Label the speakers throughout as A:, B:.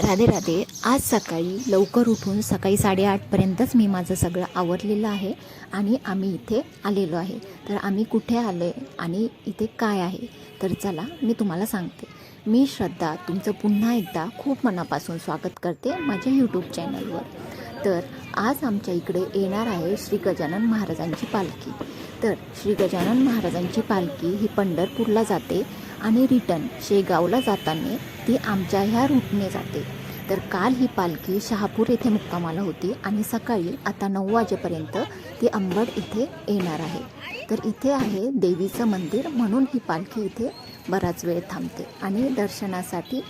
A: राधे राधे आज सकाळी लवकर उठून सकाळी साडेआठपर्यंतच मी माझं सगळं आवरलेलं आहे आणि आम्ही इथे आलेलो आहे. तर आम्ही कुठे आलो आहे आणि इथे काय आहे? तर चला मी तुम्हाला सांगते. मी श्रद्धा तुमचं पुन्हा एकदा खूप मनापासून स्वागत करते माझ्या यूट्यूब चॅनलवर तर आज आमच्या इकडे येणार आहे श्री गजानन महाराजांची पालखी. तर श्री गजानन महाराजांची पालखी ही पंढरपूरला जाते आणि रिटर्न शेगावला जाताना ती आमच्या ह्या रूटने जाते. तर काल ही पालखी शहापूर येथे मुक्कामाला होती आणि सकाळी आता नऊ वाजेपर्यंत ती अंबड इथे येणार आहे. तर इथे आहे देवीचं मंदिर म्हणून ही पालखी इथे बराच वेळ थांबते आणि दर्शनासाठी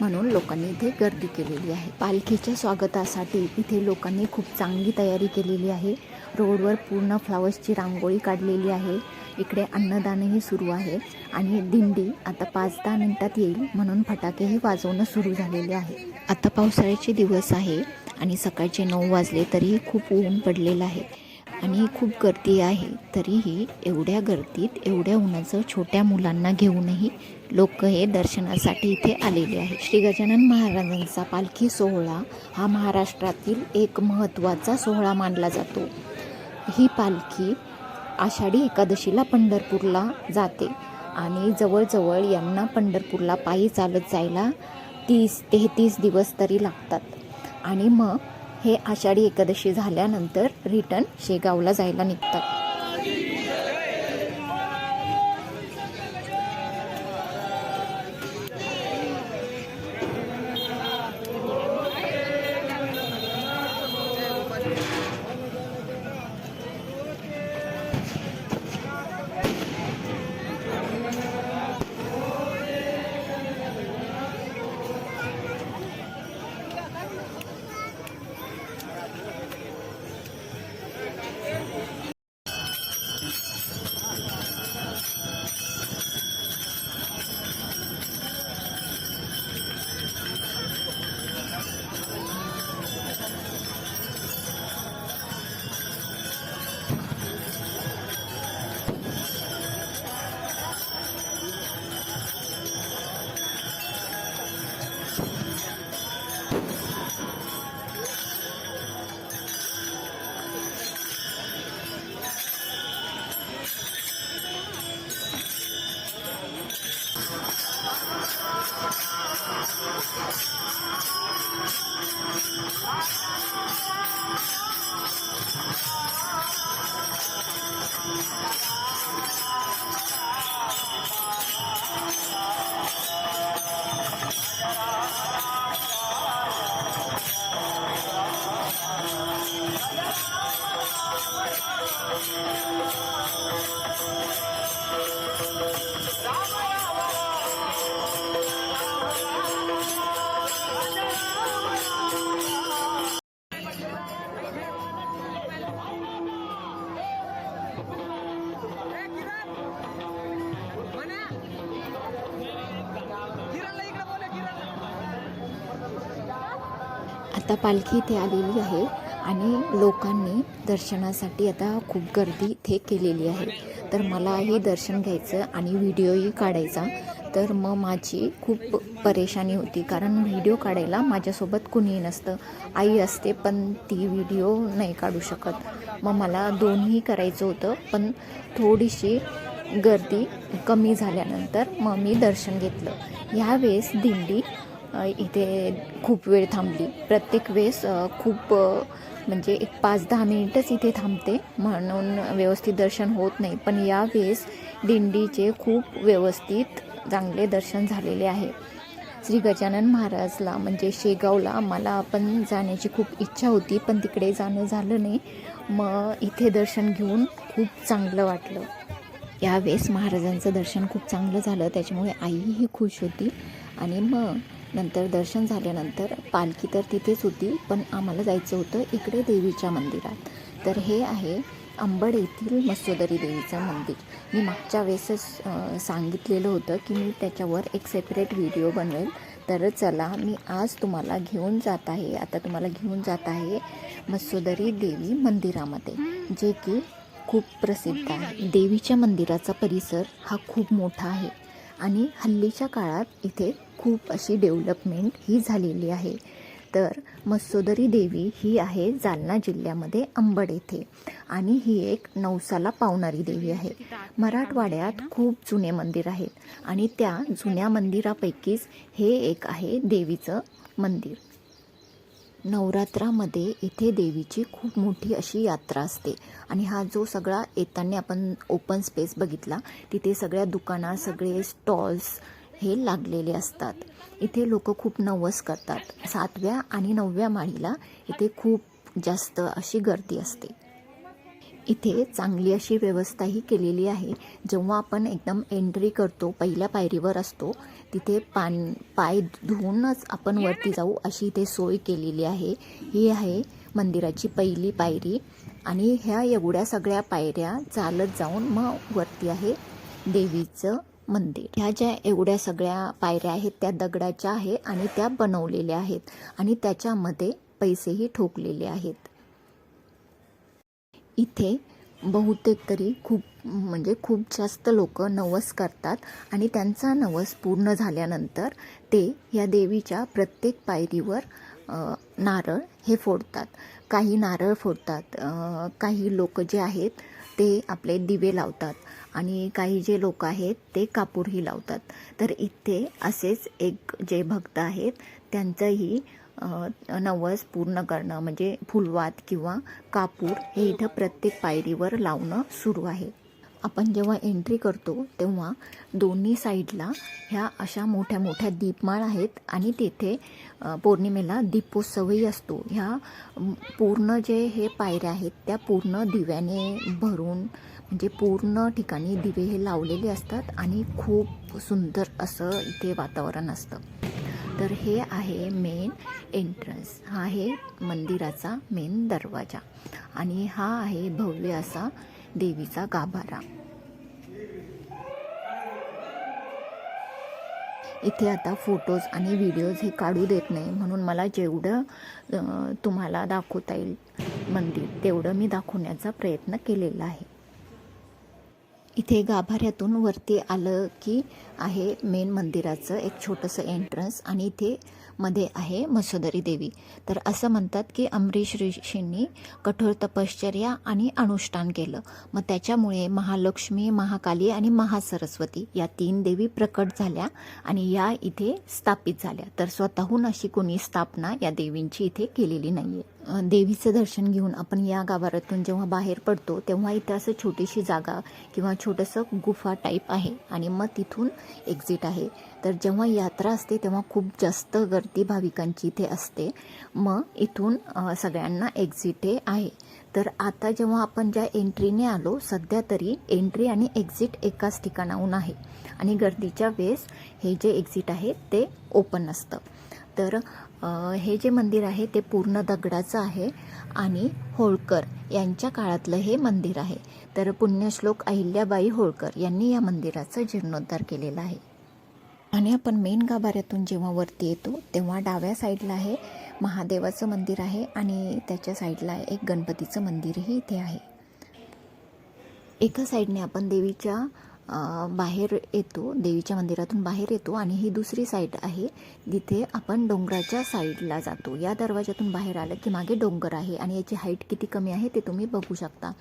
A: म्हणून लोकांनी इथे गर्दी केलेली आहे. पालखीच्या स्वागतासाठी इथे लोकांनी खूप चांगली तयारी केलेली आहे. रोडवर पूर्ण फ्लावर्सची रांगोळी काढलेली आहे. इकडे अन्नदानही सुरू आहे. आणि दिंडी आता पाच दहा मिनटात येईल म्हणून फटाकेही वाजवणं सुरू झालेले आहे. आता पावसाळ्याचे दिवस आहे आणि सकाळचे नऊ वाजले तरीही खूप ऊन पडलेलं आहे. आणि खूप गर्दी आहे तरीही एवढ्या गर्दीत एवढ्या उन्हाचं छोट्या मुलांना घेऊनही लोक हे दर्शनासाठी इथे आलेले आहे श्री गजानन महाराजांचा पालखी सोहळा हा महाराष्ट्रातील एक महत्त्वाचा सोहळा मानला जातो. ही पालखी आषाढी एकादशीला पंढरपूरला जाते आणि जवळजवळ यांना पंढरपूरला पायी चालत जायला तीस तेहतीस दिवस तरी लागतात. आणि मग हे आषाढी एकादशी झाल्यानंतर रिटर्न शेगावला जायला निघतात. आता पालखी इथे आलेली आहे आणि लोकांनी दर्शनासाठी आता खूप गर्दी इथे केलेली आहे. तर मलाही दर्शन घ्यायचं आणि व्हिडिओही काढायचा. तर मग माझी खूप परेशानी होती कारण व्हिडिओ काढायला माझ्यासोबत कुणीही नसतं. आई असते पण ती व्हिडिओ नाही काढू शकत. मग मला दोन्ही करायचं होतं पण थोडीशी गर्दी कमी झाल्यानंतर मग मी दर्शन घेतलं. ह्यावेळेस दिंडी इथे खूप वेळ थांबली. प्रत्येक वेळेस खूप म्हणजे एक पाच दहा मिनिटच इथे थांबते म्हणून व्यवस्थित दर्शन होत नाही. पण यावेळेस दिंडीचे खूप व्यवस्थित चांगले दर्शन झालेले आहे. श्री गजानन महाराजला म्हणजे शेगावला मला पण जाण्याची खूप इच्छा होती पण तिकडे जाणं झालं नाही. मग इथे दर्शन घेऊन खूप चांगलं वाटलं. यावेळेस महाराजांचं दर्शन खूप चांगलं झालं त्याच्यामुळे आईही खुश होती. आणि मग नंतर दर्शन झाल्यानंतर पालखी तर तिथेच होती पण आम्हाला जायचं होतं इकडे देवीच्या मंदिरात. तर हे आहे अंबड येथील मस्योदरी देवीचं मंदिर. मी मागच्या वेळेसच सांगितलेलं होतं की मी त्याच्यावर एक सेपरेट व्हिडिओ बनवेल. तर चला मी आज तुम्हाला घेऊन जात आहे. आता तुम्हाला घेऊन जात आहे मस्योदरी देवी मंदिरामध्ये जे की खूप प्रसिद्ध आहे. देवीच्या मंदिराचा परिसर हा खूप मोठा आहे. आणि हल्लीच्या काळात इथे खूप अशी डेव्हलपमेंट ही झालेली आहे. तर मत्सोदरी देवी ही आहे जालना जिल्ह्यामध्ये अंबड येथे आणि ही एक नवसाला पावणारी देवी आहे. मराठवाड्यात खूप जुने मंदिर आहेत आणि त्या जुन्या मंदिरापैकीच हे एक आहे देवीचं मंदिर. नवरात्रामध्ये इथे देवीची खूप मोठी अशी यात्रा असते. आणि हा जो सगळा येताना आपण ओपन स्पेस बघितला तिथे सगळ्या दुकानात सगळे स्टॉल्स हे लागलेले असतात. इथे लोक खूप नवस करतात. सातव्या आणि नवव्या माळीला इथे खूप जास्त अशी गर्दी असते. इथे चांगली अशी व्यवस्थाही केलेली आहे. जेव्हा आपण एकदम एंट्री करतो पहिल्या पायरीवर असतो तिथे पान पाय धुवूनच आपण वरती जाऊ अशी इथे सोय केलेली आहे. ही आहे मंदिराची पहिली पायरी आणि ह्या एवढ्या सगळ्या पायऱ्या चालत जाऊन मग वरती आहे देवीचं मंदिर. ह्या ज्या एवढ्या सगळ्या पायऱ्या आहेत त्या दगडाच्या आहे आणि त्या बनवलेल्या आहेत आणि त्याच्यामध्ये पैसेही ठोकलेले आहेत. इथे बहुतेक तरी खूप म्हणजे खूप जास्त लोक नवस करतात आणि त्यांचा नवस पूर्ण झाल्यानंतर ते या देवीच्या प्रत्येक पायरीवर नारळ हे फोडतात. काही नारळ फोडतात. काही लोक जे आहेत ते आपले दिवे लावतात आणि काही जे लोक आहेत ते कापूरही लावतात. तर इथे असेच एक जे भक्त आहेत त्यांचंही नवस पूर्ण करणं म्हणजे फुलवात किंवा कापूर हे इथं प्रत्येक पायरीवर लावणं सुरू आहे. आपण जेव्हा एंट्री करतो तेव्हा दोन्ही साईडला ह्या अशा मोठ्या मोठ्या दीपमाळ आहेत आणि तेथे पौर्णिमेला दीपोत्सवही असतो. ह्या पूर्ण जे हे पायऱ्या आहेत त्या पूर्ण दिव्याने भरून म्हणजे पूर्ण ठिकाणी दिवे हे लावलेले असतात आणि खूप सुंदर असं इथे वातावरण असतं. तर हे आहे मेन एंट्रन्स हा आहे मंदिराचा मेन दरवाजा. आणि हा आहे भव्य असा देवीचा गाभारा. इथे आता फोटोज आणि व्हिडिओज हे काढू देत नाही. म्हणून मला जेवढं तुम्हाला दाखवता येईल मंदिर तेवढं मी दाखवण्याचा प्रयत्न केलेला आहे. इथे गाभाऱ्यातून वरती आलं की आहे मेन मंदिराचं एक छोटंसं एंट्रन्स आणि इथे मध्ये आहे मसोदरी देवी. तर असं म्हणतात की अमरीश ऋषींनी कठोर तपश्चर्या आणि अनुष्ठान केलं. मग त्याच्यामुळे महालक्ष्मी महाकाली आणि महासरस्वती या तीन देवी प्रकट झाल्या आणि या इथे स्थापित झाल्या. तर स्वतःहून अशी कोणी स्थापना या देवींची इथे केलेली नाही आहे देवीचं दर्शन घेऊन आपण या गाभाऱ्यातून जेव्हा बाहेर पडतो तेव्हा इथं असं छोटीशी जागा किंवा छोटंसं गुफा टाईप आहे आणि मग तिथून एक्झिट आहे. तर जेव्हा यात्रा असते तेव्हा खूप जास्त गर्दी भाविकांची इथे असते. मग इथून सगळ्यांना एक्झिट हे आहे. तर आता जेव्हा आपण ज्या एंट्रीने आलो सध्या तरी एंट्री आणि एक्झिट एकाच ठिकाणाहून आहे. आणि गर्दीच्या वेळेस हे जे एक्झिट आहे ते ओपन असतं तर हे जे मंदिर आहे ते पूर्ण दगडाचं आहे आणि होळकर यांच्या काळातलं हे मंदिर आहे. तर पुण्यश्लोक अहिल्याबाई होळकर यांनी या मंदिराचा जीर्णोद्धार केलेला आहे. आणि आपण मेन गाभाऱ्यातून जेव्हा वरती येतो तेव्हा डाव्या साईडला आहे महादेवाचं मंदिर आहे आणि त्याच्या साईडला एक गणपतीचं मंदिरही इथे आहे. एका साईडने आपण देवीच्या बाहेर येतो देवीच्या मंदिरातून बाहेर येतो आणि ही दुसरी साईड आहे. जिथे आपण डोंगराच्या साईडला जातो. या दरवाजातून बाहेर आलं की मागे डोंगर आहे आणि याची हाईट किती कमी आहे ते तुम्ही बघू शकता.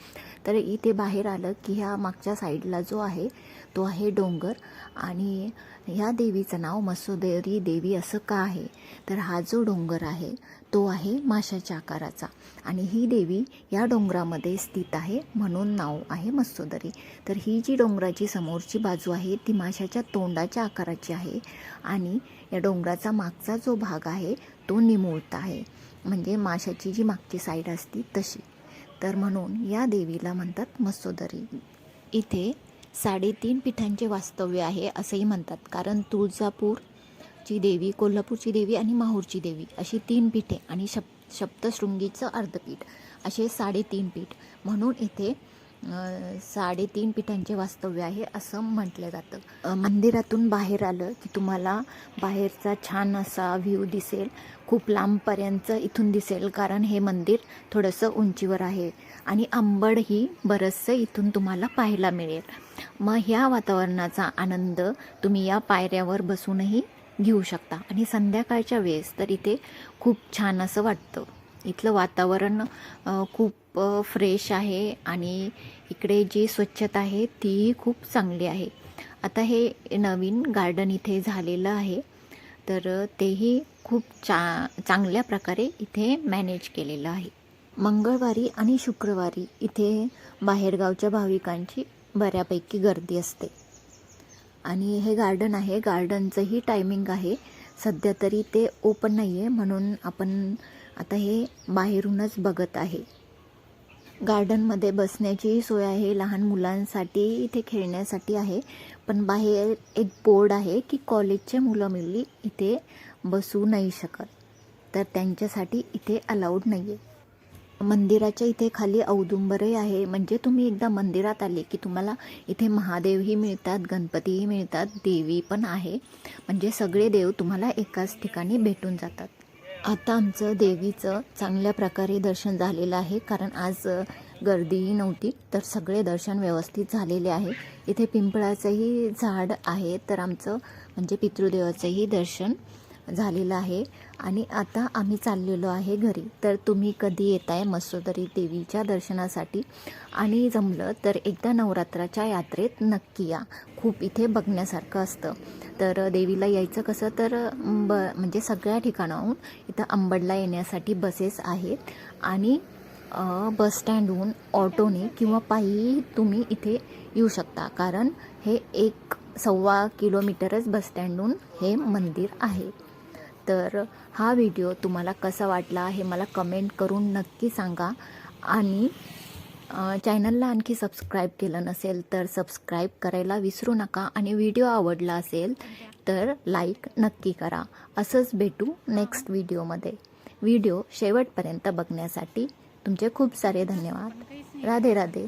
A: तर इथे बाहेर आलं की ह्या मागच्या साईडला जो आहे तो आहे डोंगर. आणि ह्या देवीचं नाव मसोदरी देवी असं का आहे? तर हा जो डोंगर आहे तो आहे माशाच्या आकाराचा. आणि ही देवी या डोंगरामध्ये स्थित आहे म्हणून नाव आहे मत्स्योदरी. तर ही जी डोंगराची समोरची बाजू आहे ती माशाच्या तोंडाच्या आकाराची आहे आणि या डोंगराचा मागचा जो भाग आहे तो निमुळता आहे. म्हणजे माशाची जी मागची साईड असती तशी. तर म्हणून या देवीला म्हणतात मत्स्योदरी. इथे साडेतीन पीठांचे वास्तव्य आहे असंही म्हणतात. कारण तुळजापूर तुळजापूरची देवी कोल्हापूरची देवी आणि माहूरची देवी अशी तीन पीठे आणि शप सप्तशृंगीचं अर्धपीठ असे साडेतीन पीठ. म्हणून इथे साडेतीन पीठांचे वास्तव्य आहे असं म्हटलं जातं. मंदिरातून बाहेर आलं की तुम्हाला बाहेरचा छान असा व्ह्यू दिसेल. खूप लांबपर्यंत इथून दिसेल कारण हे मंदिर थोडंसं उंचीवर आहे आणि आंबडही बरंचसं इथून तुम्हाला पाहायला मिळेल. मग ह्या वातावरणाचा आनंद तुम्ही या पायऱ्यावर बसूनही घेऊ शकता. आणि संध्याकाळच्या वेळेस तर इथे खूप छान असं वाटतं. इथलं वातावरण खूप फ्रेश आहे आणि इकडे जी स्वच्छता आहे तीही खूप चांगली आहे. आता हे नवीन गार्डन इथे झालेलं आहे. तर तेही खूप चा चांगल्या प्रकारे इथे मॅनेज केलेलं आहे. मंगळवारी आणि शुक्रवारी इथे बाहेरगावच्या भाविकांची बऱ्यापैकी गर्दी असते. आणि हे गार्डन आहे. गार्डनचंही टायमिंग आहे. सध्या तरी ते ओपन नाही आहे म्हणून आपण आता हे बाहेरूनच बघत आहे. गार्डनमध्ये बसण्याची सोय आहे. लहान मुलांसाठी इथे खेळण्यासाठी आहे. पण बाहेर एक बोर्ड आहे की कॉलेजचे मुलं मुली इथे बसू नाही शकत. तर त्यांच्यासाठी इथे अलाउड नाही आहे मंदिराच्या इथे खाली औदुंबरही आहे. म्हणजे तुम्ही एकदा मंदिरात आले की तुम्हाला इथे महादेवही मिळतात गणपतीही मिळतात देवी पण आहे. म्हणजे सगळे देव तुम्हाला एकाच ठिकाणी भेटून जातात. आता आमचं देवीचं चांगल्या प्रकारे दर्शन झालेलं आहे. कारण आज गर्दीही नव्हती तर सगळे दर्शन व्यवस्थित झालेले आहे. इथे पिंपळाचंही झाड आहे तर आमचं म्हणजे पितृदेवाचंही दर्शन झालेलं आहे. आणि आता आम्ही चाललेलो आहे घरी. तर तुम्ही कधी येत आहे मसोदरी देवीच्या दर्शनासाठी? आणि जमलं तर एकदा नवरात्राच्या यात्रेत नक्की या. खूप इथे बघण्यासारखं असतं. तर देवीला यायचं कसं तर ब म्हणजे सगळ्या ठिकाणाहून इथं अंबडला येण्यासाठी बसेस आहेत. आणि बसस्टँडहून ऑटोने किंवा पायी तुम्ही इथे येऊ शकता. कारण हे एक सव्वा किलोमीटरच बसस्टँडहून हे मंदिर आहे. तर हा व्हिडिओ तुम्हाला कसा वाटला हे मला कमेंट करून नक्की सांगा. आणि चॅनलला आणखी सबस्क्राईब केलं नसेल तर सबस्क्राईब करायला विसरू नका. आणि व्हिडिओ आवडला असेल तर लाईक नक्की करा. असंच भेटू नेक्स्ट व्हिडिओमध्ये व्हिडिओ शेवटपर्यंत बघण्यासाठी तुमचे खूप सारे धन्यवाद. राधे राधे.